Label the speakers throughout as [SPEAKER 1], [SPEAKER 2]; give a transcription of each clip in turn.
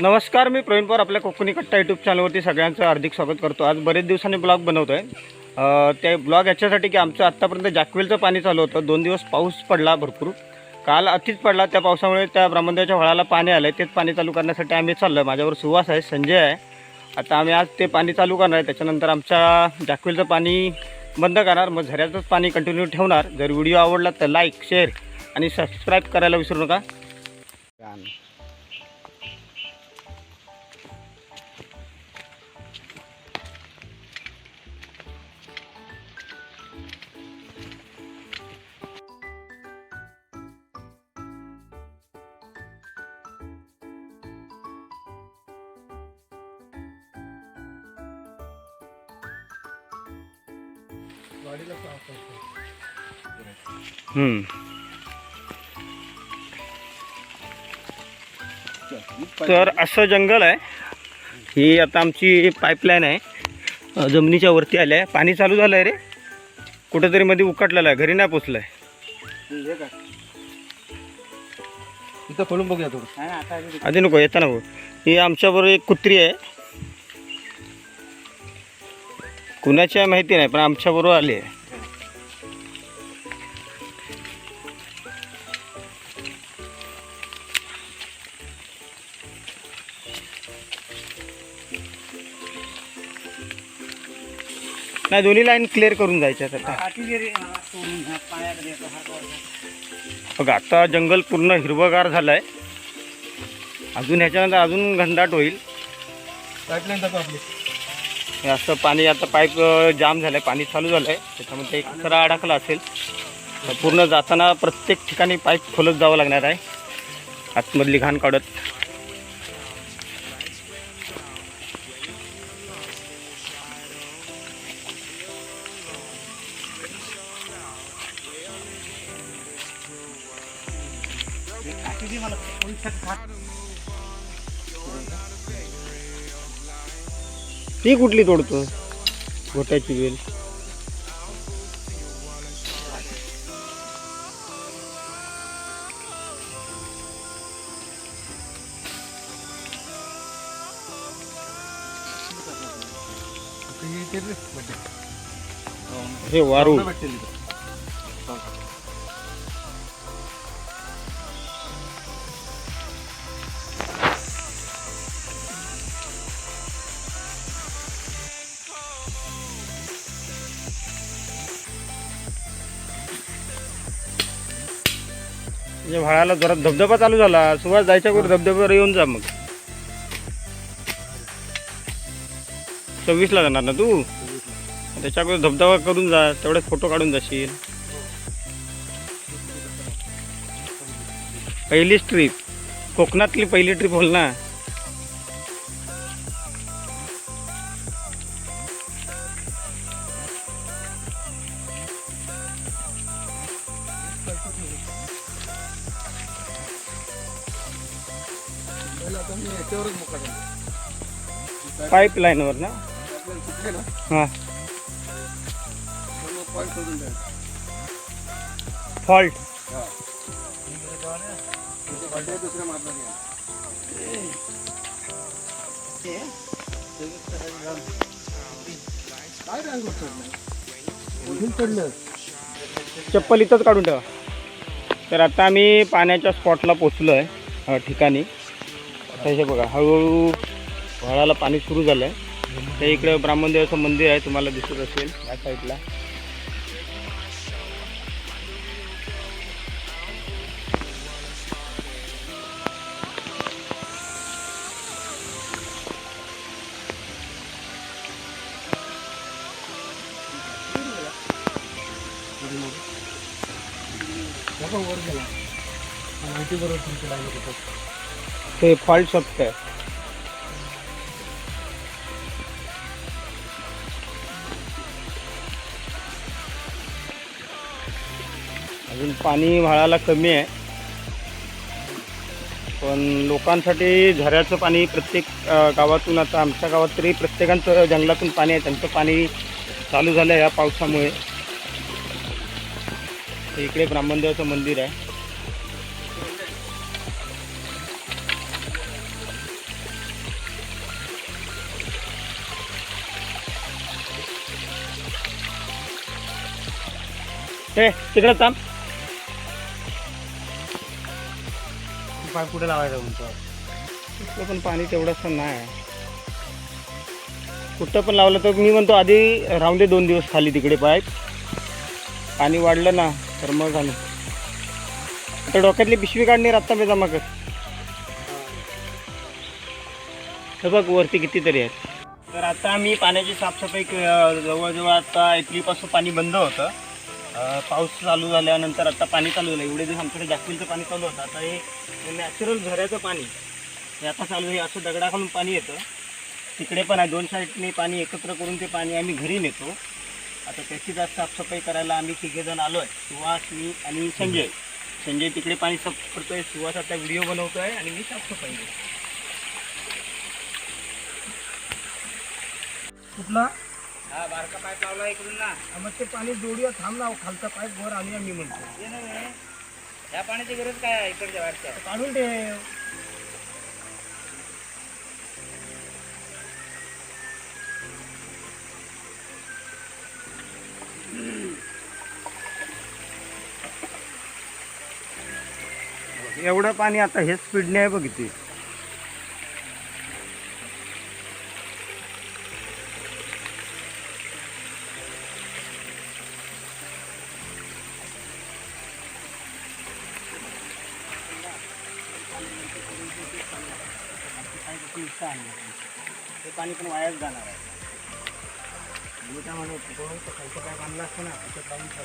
[SPEAKER 1] नमस्कार मी प्रवीण पवार आपल्या कोकणी कट्टा यूट्यूब चॅनलवरती सगळ्यांचं हार्दिक स्वागत करतो. आज बरेच दिवसांनी ब्लॉग बनवतो आहे ते ब्लॉग याच्यासाठी की आमचं आत्तापर्यंत जॅकवेलचं पाणी चालू होतं. दोन दिवस पाऊस पडला भरपूर. काल अतिच पडला. त्या पावसामुळे त्या ब्रह्मदेवाच्या वळाला पाणी आलं आहे तेच पाणी चालू करण्यासाठी आम्ही चाललो आहे माझ्यावर सुवास आहे संजय आहे. आता आम्ही आज ते पाणी चालू करणार आहे. त्याच्यानंतर आमच्या जॅकवेलचं पाणी बंद करणार. मग झऱ्याचंच पाणी कंटिन्यू ठेवणार. जर व्हिडिओ आवडला तर लाईक शेअर आणि सबस्क्राईब करायला विसरू नका. तर असं जंगल आहे. ही आता आमची पाईपलाईन आहे. जमिनीच्या वरती आली आहे. पाणी चालू झालं आहे रे. कुठंतरी मध्ये उकटलेलं आहे. घरी नाही पोचलं आहे
[SPEAKER 2] इथं खोलून बघूया थोडं.
[SPEAKER 1] आधी नको येता नको ही आमच्याबरोबर एक कुत्री आहे. कुणाची आहे माहिती नाही पण आमच्याबरोबर आली आहे. नाही दोन्ही लाईन क्लिअर करून जायच्या आता. बघा आता जंगल पूर्ण हिरवगार झालं आहे अजून ह्याच्यानंतर अजून घनदाट होईल.
[SPEAKER 2] पाईपलाईन जातो आपली
[SPEAKER 1] असं पाणी आता पाईप जाम झालं आहे पाणी चालू झालं आहे त्याच्यामध्ये एक कचरा अडकला असेल तर पूर्ण जाताना प्रत्येक ठिकाणी पाईप खोलत जावं लागणार आहे. आतमधली घाण काढत. ती कुठली तोडतो घोट्याची वेल. हे वारू. व्हाळाला जरा धबधबा चालू झाला. सुभाष जायच्या कुठे धबधब्यावर येऊन जा मग. सव्वीसला जाणार ना तू? त्याच्या धबधबा करून जा तेवढे फोटो काढून जाशील. पहिलीच ट्रिप कोकणातली पहिली ट्रिप होल ना?
[SPEAKER 2] पाईपलाईनवर
[SPEAKER 1] पाईप ना?
[SPEAKER 2] ना
[SPEAKER 1] हां. फॉल्ट. चप्पल इथंच काढून ठेवा. तर आता आम्ही पाण्याच्या स्पॉटला पोचलो आहे ठिकाणी. आता हे बघा हळूहळू व्हाळाला पाणी सुरू झालं आहे त्या इकडे ब्राह्मणदेवाचं मंदिर आहे तुम्हाला दिसत असेल या साईडला ते फॉल्ट शॉप आहे अजून पाणी व्हाळाला कमी आहे. पण लोकांसाठी झऱ्याचं पाणी प्रत्येक गावातून आता आमच्या गावात तरी प्रत्येकांचं जंगलातून पाणी आहे. त्यांचं पाणी चालू झालं आहे या पावसामुळे. इकडे ब्राह्मणदेवाचं मंदिर आहे. हे तिकडे थांब.
[SPEAKER 2] पाय कुठे लावायचा तुमचा
[SPEAKER 1] तिथलं पण पाणी तेवढंसं नाही. कुठं पण लावलं तर मी म्हणतो आधी राहून दे दोन दिवस खाली तिकडे पाईप पाणी वाढलं ना तर मग झालं. आता डोक्यातली पिशवी काढणे आत्ता मी जमा कर. हे बघ वरती कितीतरी आहेत. तर आता आम्ही पाण्याची साफसफाई क- जवळजवळ आता एप्रिलपासून पाणी बंद होतं. पाऊस चालू झाल्यानंतर आता पाणी चालू झालं एवढे दिवस आमच्याकडे जास्तीचं पाणी चालू होतं. आता हे नॅचरल झऱ्याचं पाणी हे आता चालू आहे. असं दगडाखालून पाणी येतं. तिकडे पण आहे. दोन साईडने पाणी एकत्र करून ते पाणी आम्ही घरी नेतो. आता त्याची जास्त साफसफाई करायला आम्ही तिघेजण आलो आहे सुहास मी आणि संजय. संजय तिकडे पाणी साफ करतो आहे सुहास आता व्हिडिओ बनवतो आहे आणि मी साफसफाई करतो
[SPEAKER 2] कुठला?
[SPEAKER 1] हा बारका पाईप लावला इकडून ना.
[SPEAKER 2] मग ते पाणी जोडूया थांब ना खालचा पाईप वर आणूया मी म्हणतो.
[SPEAKER 1] हे नव्हे ह्या पाण्याची गरज काय आहे इकडच्या वाटच्या
[SPEAKER 2] काढून ठेव.
[SPEAKER 1] एवढं पाणी आता हे स्पीडने आहे बघितली ते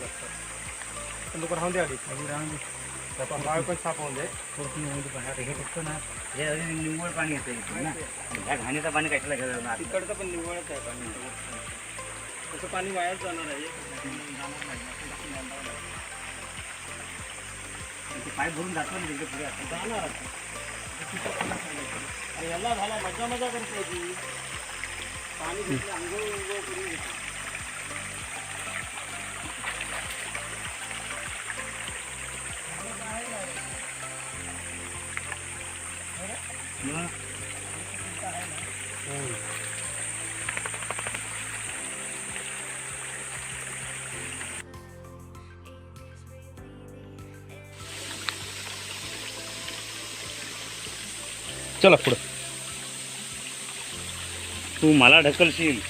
[SPEAKER 1] त्याच्यात लोक राहून द्या राहून दे पण साफ होऊन
[SPEAKER 3] हे फक्त ना हे निव्वळ पाणी येतं इथून ना ह्या घाणीचं पाणी कशाला घ्यायला
[SPEAKER 1] तिकडचं पण निव्वळच आहे पाणी तसं पाणी वायाच जाणार आहे
[SPEAKER 3] ते पाईप भरून जातो ना तिकडे पुढे असं
[SPEAKER 1] जाणार आणि याला झाला मजा मजा करतो ती पाणी अंघोळ अंघोळ करून
[SPEAKER 3] घेतो
[SPEAKER 1] चला पुढं.
[SPEAKER 3] तू मला ढकलशील.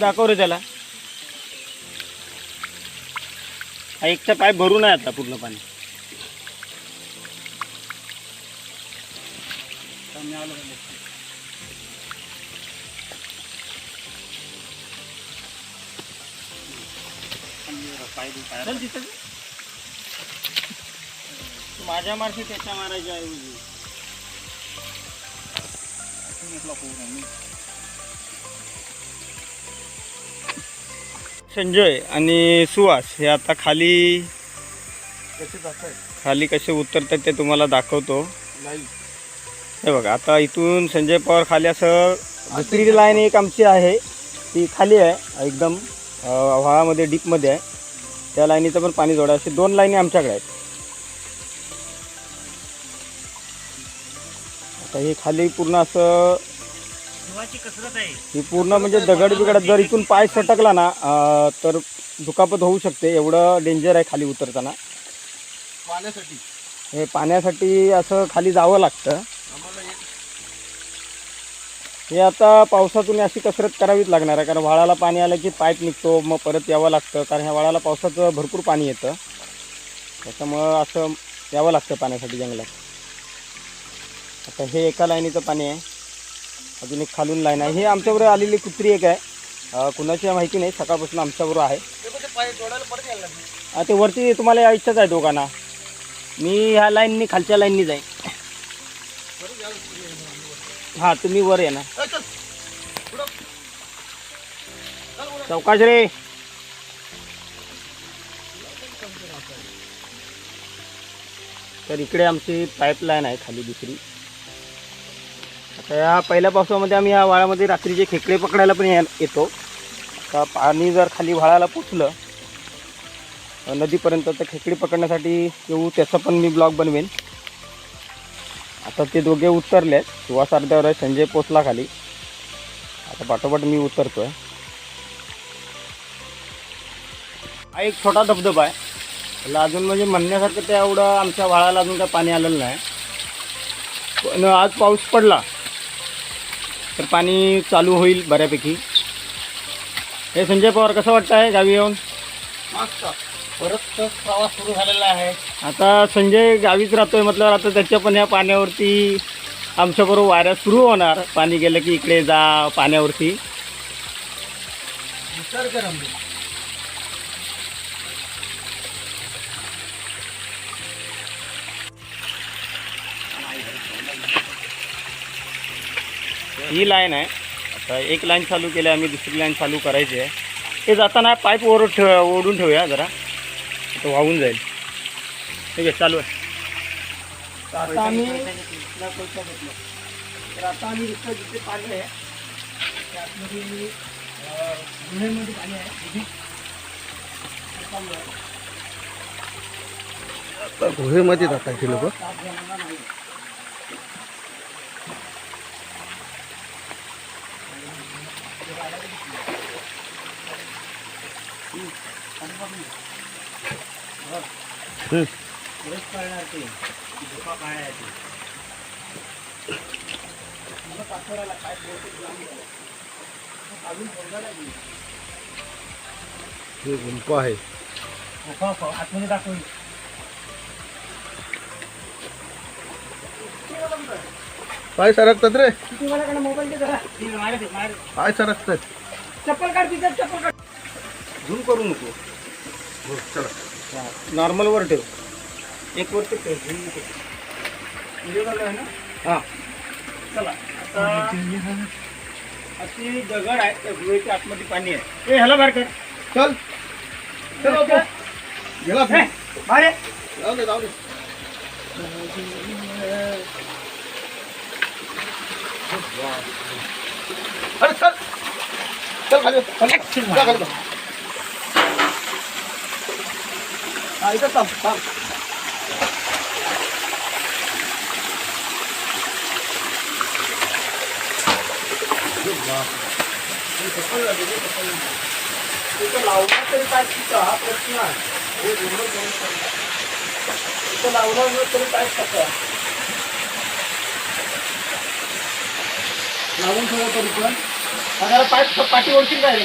[SPEAKER 1] दाखव रे त्याला. हा एकचा पाय भरून आहे आता पूर्ण पाणी माझ्या मार्फी त्याच्या मारायच्या ऐवजी. संजय आणि सुहास हे आता खाली
[SPEAKER 2] कसे
[SPEAKER 1] खाली कसे उतरतात ते तुम्हाला दाखवतो.
[SPEAKER 2] नाही
[SPEAKER 1] हे बघा आता इथून संजय पवार खाली असं दुसरी लाईन एक आमची आहे ती खाली आहे एकदम अं, व्हाळामध्ये डीपमध्ये आहे. त्या लाईनीचं पण पाणी जोडा असे दोन लाईनी आमच्याकडे आहेत. आता हे खाली पूर्ण असं
[SPEAKER 3] जीवाची कसरत आहे.
[SPEAKER 1] ही पूर्ण म्हणजे दगड बिगड जर इथून पाय सटकला ना अं, तर दुखापत होऊ शकते. एवढं डेंजर आहे खाली उतरताना.
[SPEAKER 2] पाण्यासाठी.
[SPEAKER 1] हे पाण्यासाठी असं खाली जावं लागतं.
[SPEAKER 2] आम्हाला एक
[SPEAKER 1] हे आता पावसातून अशी कसरत करावीच लागणार आहे. कारण वाळाला पाणी आलं की पाईप निघतो मग परत यावं लागतं. कारण ह्या वाळाला पावसाचं भरपूर पाणी येतं. त्याच्यामुळं असं यावं लागतं पाण्यासाठी जंगलात. आता हे एका लाईनीचं पाणी आहे. अजून एक खालून लाईन आहे. ही आमच्याबरोबर आलेली कुत्री एक आहे. कुणाची माहिती नाही. सकाळपासून आमच्याबरोबर आहे.
[SPEAKER 2] ते
[SPEAKER 1] वरती तुम्हाला यायचंच आहे दोघांना. मी ह्या लाईननी खालच्या लाईननी जाईन हां तुम्ही वर ये ना. चौकाश रे. तर इकडे आमची पाईपलाईन आहे खाली दुसरी. या पहिल्या पावसामध्ये आम्ही या वाळामध्ये रात्रीचे खेकडे पकडायला पण येतो. का पाणी जर खाली व्हाळाला पोचलं नदीपर्यंत तर खेकडे पकडण्यासाठी येऊ त्याचा पण मी ब्लॉग बनवेन. आता ते दोघे उतरले आहेत सुवास अर्ध्यावर आहे संजय पोचला खाली. आता पाठोपाठ मी उतरतो आहे हा एक छोटा धबधबा आहे. त्याला अजून म्हणजे म्हणण्यासारखं ते एवढं आमच्या वाळाला अजून काय पाणी आलेलं नाही. पण आज पाऊस पडला. तर पाणी चालू होईल बऱ्यापैकी. हे संजय पवार कसं वाटतं आहे गावी येऊन?
[SPEAKER 2] परत प्रवास सुरू झालेला आहे.
[SPEAKER 1] आता संजय गावीच राहतोय म्हटल्यावर आता त्याच्या पण या पाण्यावरती आमच्याबरोबर वाऱ्या सुरू होणार. पाणी गेलं की इकडे जा पाण्यावरती. ही लाईन आहे. आता एक लाईन चालू केली आम्ही दुसरी लाईन चालू करायची आहे. ते जाताना पाईप ओढ ठेव ओढून ठेवूया जरा. तो वाहून जाईल. ठीक आहे चालू आहे.
[SPEAKER 2] आता आम्ही तर आता आम्ही जिथे पाणी आहे त्यातमध्ये गुन्ह्यामध्ये पाणी आहे. तिथे चालू आहे.
[SPEAKER 4] गुहेमध्ये जातात हे लोक
[SPEAKER 2] ताप जाणार नाही.
[SPEAKER 3] पुढेच कळणार ते धोका काय आहे ते
[SPEAKER 4] हे आहे.
[SPEAKER 3] धोका आतमध्ये दाखवून
[SPEAKER 4] पाय सरकतात रे? सरकतात
[SPEAKER 2] चप्पल काढ तिथं चप्पल काढ.
[SPEAKER 1] झूम करू नको.
[SPEAKER 4] हो चला
[SPEAKER 1] नॉर्मलवर ठेव. एक ठेव.
[SPEAKER 2] व्हिडिओ चालू आहे ना?
[SPEAKER 1] हां. चला. आता अशी दगड आहे. त्या गुहेच्या आतमध्ये पाणी आहे. ए ह्याला बाहेर कर
[SPEAKER 4] चल. चल. गेला
[SPEAKER 1] ए, बाहेर ये.
[SPEAKER 4] जाऊ दे जाऊ दे. अरे चल. चल खाली जा खाली. जा.
[SPEAKER 2] हा इथं इथं लावणार तरी काय तिथं हा प्रश्न आहे हे इथं लावणार तरी काय कसं लावून ठेवलं तरी पण माझ्याला पाय पाठी ओळखीन काय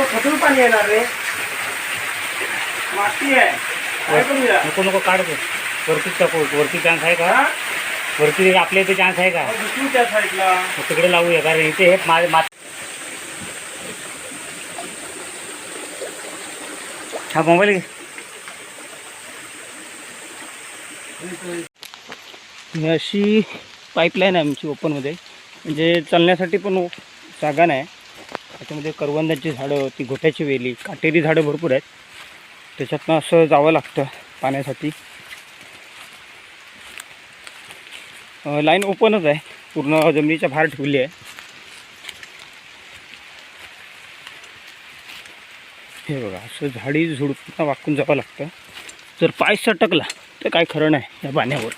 [SPEAKER 2] तो खचून पाणी येणार रे. माती आहे. काय करूया
[SPEAKER 3] नको नको काढतो वरती टाकू. वरती चान्स आहे का?
[SPEAKER 2] हा?
[SPEAKER 3] वरती आपल्या इथे चान्स आहे का?
[SPEAKER 2] अहो, त्या साईडला
[SPEAKER 3] मग तिकडे लावूया कारण इथे हे मा मात हा मोबाईल घे.
[SPEAKER 1] ही अशी पाईपलाईन आहे आमची ओपनमध्ये म्हणजे चालण्यासाठी पण जागा नाही. त्याच्यामध्ये करवंदाची झाडं ती घोट्याची वेली काटेरी झाडं भरपूर आहेत. त्याच्यातनं असं जावं लागतं पाण्यासाठी. लाईन ओपनच आहे. पूर्ण जमिनीच्या बाहेर ठेवली आहे. हे बघा असं झाडी झुडपून वाकून जावं लागतं. जर पाय सटकला तर काय खरं नाही या पाण्यावर.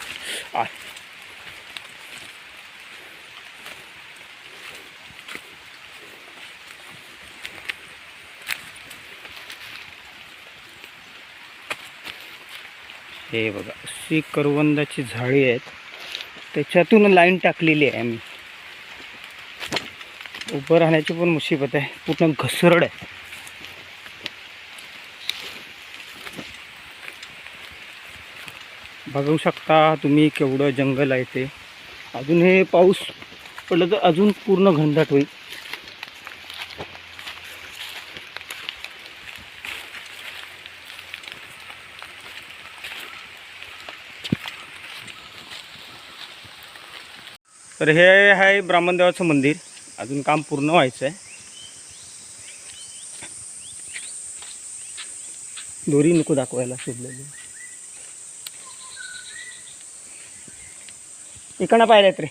[SPEAKER 1] हे बघा अशी करवंदाची झाडी आहेत. त्याच्यातून लाईन टाकलेली आहे आम्ही. उभं राहण्याची पण मुसीबत आहे. पूर्ण घसरड आहे. बघू शकता तुम्ही केवढं जंगल आहे ते. अजून हे पाऊस पडलं तर अजून पूर्ण घनदाट होईल. तर हे आहे ब्राह्मणदेवाचं मंदिर. अजून काम पूर्ण व्हायचं आहे दोरी नको दाखवायला शोधलेली. इकडं पाहिजेत रे.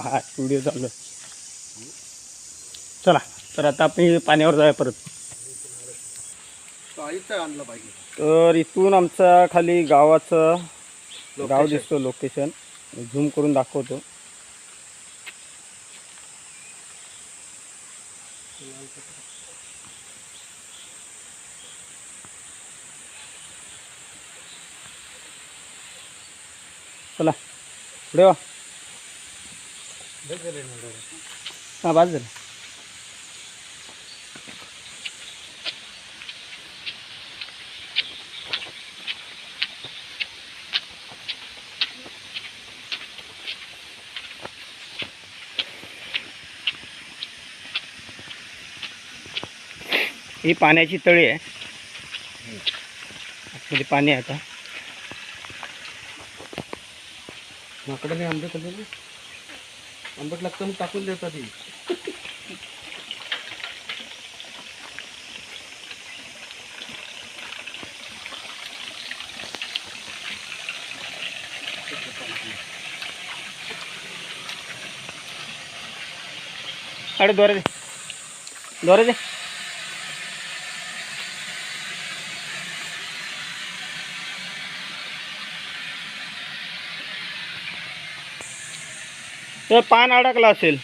[SPEAKER 1] हा व्हिडिओ चालू. आहे. चला. तर आता आपण पाण्यावर जाऊया परत.
[SPEAKER 4] साहित्य आणलं पाहिजे.
[SPEAKER 1] तर इथून आमचा खाली गावाचं गाव दिसतो लोकेशन झूम करून दाखवतो. चला पुढे वा. हां झालं. ही पाण्याची तळी आहे. आतमध्ये पाणी आहे आता.
[SPEAKER 4] माकडाने आंबे खाल्ले ना आंबट लागतं मग टाकून देतात ती
[SPEAKER 1] अरे दोरे दे. दोरे दे. तर पान अडकलं असेल.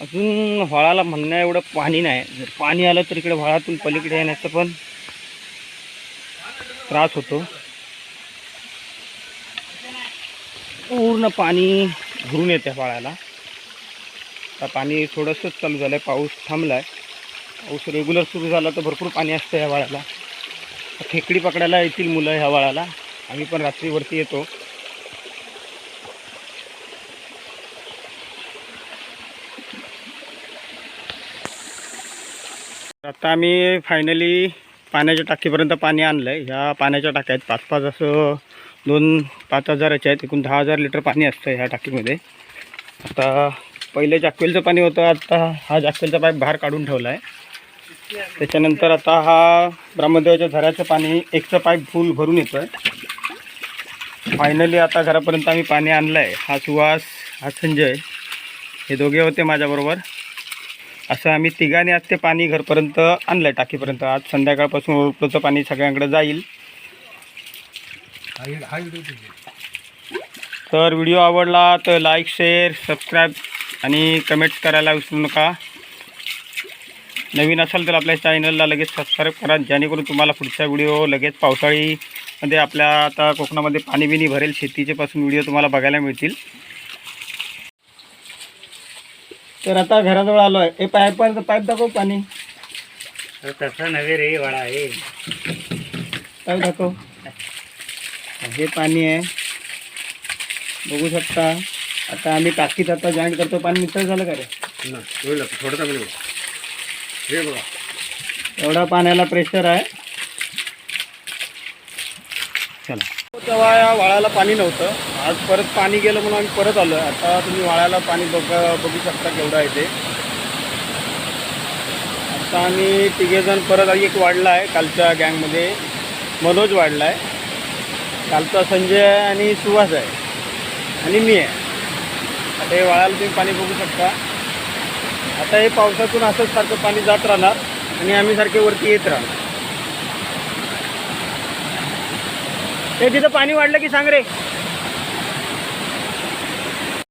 [SPEAKER 1] अजून व्हाळाला म्हणण्या एवढं पाणी नाही. जर पाणी आलं तर इकडे व्हाळातून पलीकडे येण्याचा पण त्रास होतो. पूर्ण पाणी भरून येते व्हाळाला. आता पाणी थोडंसंच चालू झालं आहे पाऊस थांबला आहे पाऊस रेग्युलर सुरू झाला तर भरपूर पाणी असतं या वाळ्याला खेकडी पकडायला येतील मुलं ह्या वाळाला. आम्ही पण रात्रीवरती येतो. आता आम्ही फायनली पाण्याच्या टाकीपर्यंत पाणी आणलं आहे ह्या पाण्याच्या टाक्या आहेत पाच पाच असं दोन पाच हजाराचे आहेत. एकूण दहा हजार लिटर पाणी असतं ह्या टाकीमध्ये. आता पहिले जाकवेलचं पाणी होतं आता हा जाकवेलचा पाईप बाहेर काढून ठेवला आहे त्याच्यानंतर आता हा ब्रह्मदेवाच्या झऱ्याचं पाणी एकचं पाईप फुल भरून येतो आहे फायनली आता घरापर्यंत आम्ही पाणी आणलं आहे हा सुहास हा संजय हे दोघे होते माझ्याबरोबर. असं आम्ही तिघांनी आज ते पाणी घरपर्यंत आणलं आहे टाकीपर्यंत. आज संध्याकाळपासून उपलब्ध पाणी सगळ्यांकडे जाईल. तर व्हिडिओ आवडला तर लाईक शेअर सबस्क्राईब आणि कमेंट्स करायला विसरू नका. नवीन असाल तर आपल्या चॅनलला लगेच सबस्क्राईब करा. जेणेकरून तुम्हाला पुढचा व्हिडिओ लगेच पावसाळीमध्ये आपल्या आता कोकणामध्ये पाणी बिनी भरेल शेतीचे पासून व्हिडिओ तुम्हाला बघायला मिळतील. तर आता घराजवळ आलो आहे हे पाईप पाईप दाखव पाणी.
[SPEAKER 3] तसं नव्हे रे वाडा आहे.
[SPEAKER 1] पाईप दाखव. हे पाणी आहे. बघू शकता. आता आम्ही टाकीत आता जॉईंट करतो. पाणी मिसळ झालं का रे?
[SPEAKER 4] थोडं. हे बघा.
[SPEAKER 1] एवढा पाण्याला प्रेशर आहे. चला. तेव्हा या वाळाला पाणी नव्हतं. आज परत पाणी गेलं म्हणून आम्ही परत आलो आता तुम्ही वाळाला पाणी बघ बघू शकता केवढं आहे ते. आता आम्ही तिघेजण परत एक वाढला आहे कालच्या गँगमध्ये. मनोज वाढला आहे कालचा संजय आहे आणि सुहास आहे. आणि मी आहे. आता हे वाळाला तुम्ही पाणी बघू शकता. आता हे पावसातून असंच सारखं पाणी जात राहणार आणि आम्ही सारखे वरती येत राहणार. ते तिथं पाणी वाढलं की सांग रे.